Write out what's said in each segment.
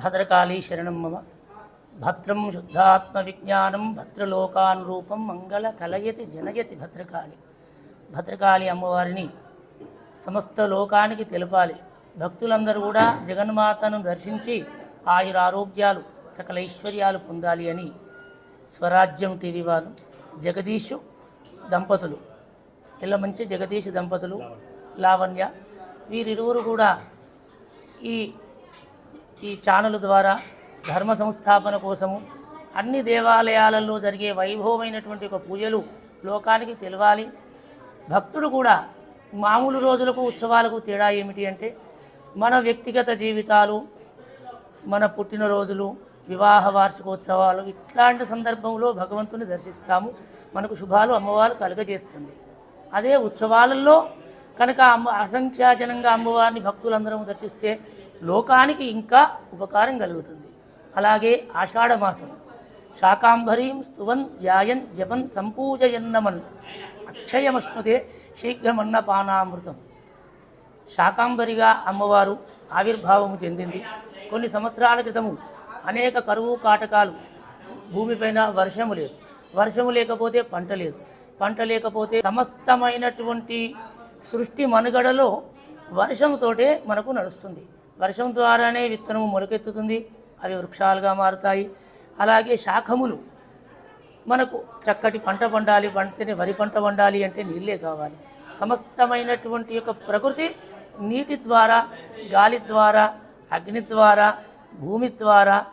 భద్రకాళీ శరణం మమ భద్రం శుద్ధాత్మ విజ్ఞానం భద్రలోకానురూపం మంగళ కలయతి జనయతి భద్రకాళి. భద్రకాళి అమ్మవారిని సమస్త లోకానికి తెలపాలి. భక్తులందరూ కూడా జగన్మాతను దర్శించి ఆయురారోగ్యాలు సకల ఐశ్వర్యాలు పొందాలి అని స్వరాజ్యం టీవీ వారు జగదీషు దంపతులు. ఇలా మంచి జగదీష్ దంపతులు లావణ్య వీరిరువురు కూడా ఈ ఈ ఛానల్ ద్వారా ధర్మ సంస్థాపన కోసము అన్ని దేవాలయాలలో జరిగే వైభవమైనటువంటి ఒక పూజలు లోకానికి తెలవాలి. భక్తుడు కూడా మామూలు రోజులకు ఉత్సవాలకు తేడా ఏమిటి అంటే మన వ్యక్తిగత జీవితాలు మన పుట్టినరోజులు వివాహ వార్షికోత్సవాలు ఇట్లాంటి సందర్భంలో భగవంతుని దర్శిస్తాము. మనకు శుభాలు అమ్మవారు కలుగజేస్తుంది. అదే ఉత్సవాలలో కనుక అమ్మ అసంఖ్యాజనంగా అమ్మవారిని భక్తులందరూ దర్శిస్తే లోకానికి ఇంకా ఉపకారం కలుగుతుంది. అలాగే ఆషాఢమాసం శాకాంబరీం స్తువన్ ధ్యాయన్ జపన్ సంపూజయన్నమన్. అక్షయమష్ణుతే శీఘ్రమన్న పానామృతం శాకాంబరిగా అమ్మవారు ఆవిర్భావము చెందింది. కొన్ని సంవత్సరాల క్రితము అనేక కరువు కాటకాలు భూమిపైన వర్షము లేదు. వర్షము లేకపోతే పంట లేదు. పంట లేకపోతే సమస్తమైనటువంటి సృష్టి మనుగడలో వర్షంతోటే మనకు నడుస్తుంది. వర్షం ద్వారానే విత్తనము మొలకెత్తుతుంది. అవి వృక్షాలుగా మారుతాయి. అలాగే శాఖములు. మనకు చక్కటి పంట పండాలి పండితేనే వరి పంట పండాలి అంటే నీళ్ళే కావాలి. సమస్తమైనటువంటి యొక్క ప్రకృతి నీటి ద్వారా గాలి ద్వారా అగ్ని ద్వారా భూమి ద్వారా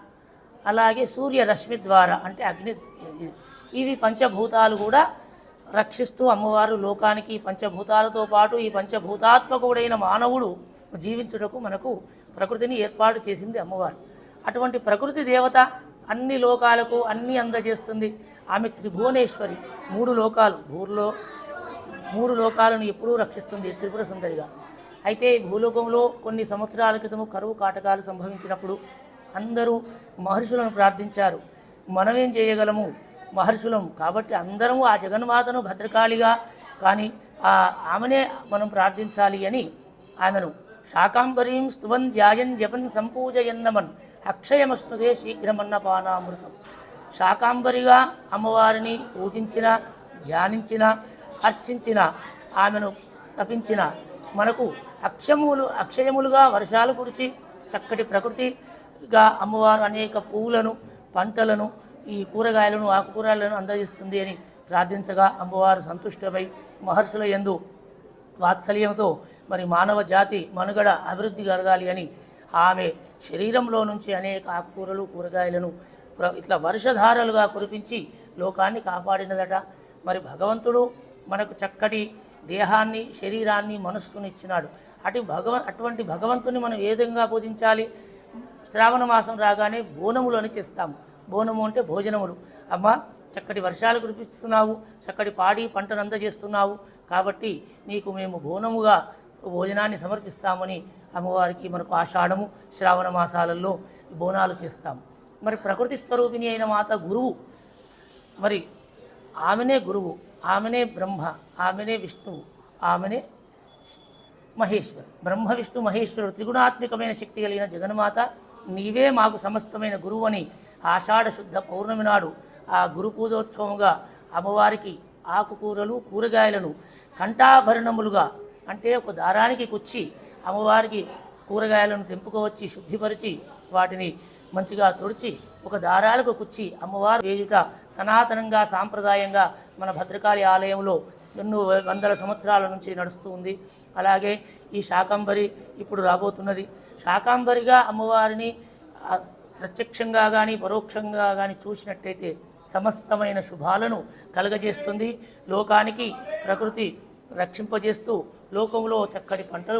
అలాగే సూర్యరశ్మి ద్వారా అంటే అగ్ని ఇవి పంచభూతాలు కూడా రక్షిస్తూ అమ్మవారు లోకానికి పంచభూతాలతో పాటు ఈ పంచభూతాత్మకుడైన మానవుడు జీవించుటకు మనకు ప్రకృతిని ఏర్పాటు చేసింది అమ్మవారు. అటువంటి ప్రకృతి దేవత అన్ని లోకాలకు అన్ని అందజేస్తుంది. ఆమె త్రిభువనేశ్వరి. మూడు లోకాలు. భూర్లో మూడు లోకాలను ఎప్పుడూ రక్షిస్తుంది త్రిపుర సుందరిగా. అయితే భూలోకంలో కొన్ని సంవత్సరాల క్రితము కరువు కాటకాలు సంభవించినప్పుడు అందరూ మహర్షులను ప్రార్థించారు. మనమేం చేయగలము? మహర్షులం. కాబట్టి అందరము ఆ జగన్మాతను భద్రకాళిగా కానీ ఆ ఆమెనే మనం ప్రార్థించాలి అని ఆమెను. శాకాంబరీం స్తువన్ ధ్యాయన్ జపన్ సంపూజయన్నమన్. అక్షయమస్నుదే శీఘ్రమన్న పానామృతం శాకాంబరిగా అమ్మవారిని పూజించిన ధ్యానించిన అర్చించిన ఆమెను తపించిన మనకు అక్షములు అక్షయములుగా వర్షాలు కురిచి చక్కటి ప్రకృతిగా అమ్మవారు అనేక పువ్వులను పంటలను ఈ కూరగాయలను ఆకుకూరలను అందజేస్తుంది అని ప్రార్థించగా అమ్మవారు సంతుష్టమై మహర్షుల యందు వాత్సల్యంతో మరి మానవ జాతి మనుగడ అభివృద్ధి కలగాలి అని ఆమె శరీరంలో నుంచి అనేక ఆకుకూరలు కూరగాయలను ఇట్లా వర్షధారలుగా కురిపించి లోకాన్ని కాపాడినదట. మరి భగవంతుడు మనకు చక్కటి దేహాన్ని శరీరాన్ని మనస్సుని ఇచ్చినాడు. అటు భగవ అటువంటి భగవంతుని మనం ఏ విధంగా పూజించాలి? శ్రావణ మాసం రాగానే బోనములు అని చేస్తాము. బోనము అంటే భోజనములు. అమ్మ చక్కటి వర్షాలు కురిపిస్తున్నావు చక్కటి పాడి పంటను అందజేస్తున్నావు. కాబట్టి నీకు మేము బోనముగా భోజనాన్ని సమర్పిస్తామని అమ్మవారికి మనకు ఆషాఢము శ్రావణ మాసాలలో బోనాలు చేస్తాము మరి ప్రకృతి స్వరూపిణి అయిన మాత గురువు మరి ఆమెనే గురువు ఆమెనే బ్రహ్మ ఆమెనే విష్ణువు ఆమెనే మహేశ్వరు. బ్రహ్మ విష్ణు మహేశ్వరుడు త్రిగుణాత్మికమైన శక్తి కలిగిన జగన్మాత నీవే మాకు సమస్తమైన గురువు అని ఆషాఢ శుద్ధ పౌర్ణమి నాడు ఆ గురు పూజోత్సవంగా అమ్మవారికి ఆకుకూరలు కూరగాయలను కంఠాభరణములుగా అంటే ఒక దారానికి కుచ్చి అమ్మవారికి కూరగాయలను తెంపుకోవచ్చి శుద్ధిపరిచి వాటిని మంచిగా తుడిచి ఒక దారాలకు కుచ్చి అమ్మవారు వేయుట సనాతనంగా సాంప్రదాయంగా మన భద్రకాళి ఆలయంలో ఎన్నో వందల సంవత్సరాల నుంచి నడుస్తూ ఉంది. అలాగే ఈ శాకంబరి ఇప్పుడు రాబోతున్నది. శాకాంబరిగా అమ్మవారిని ప్రత్యక్షంగా కానీ పరోక్షంగా కానీ చూసినట్టయితే సమస్తమైన శుభాలను కలగజేస్తుంది. లోకానికి ప్రకృతి రక్షింపజేస్తూ లోకంలో చక్కటి పంటలు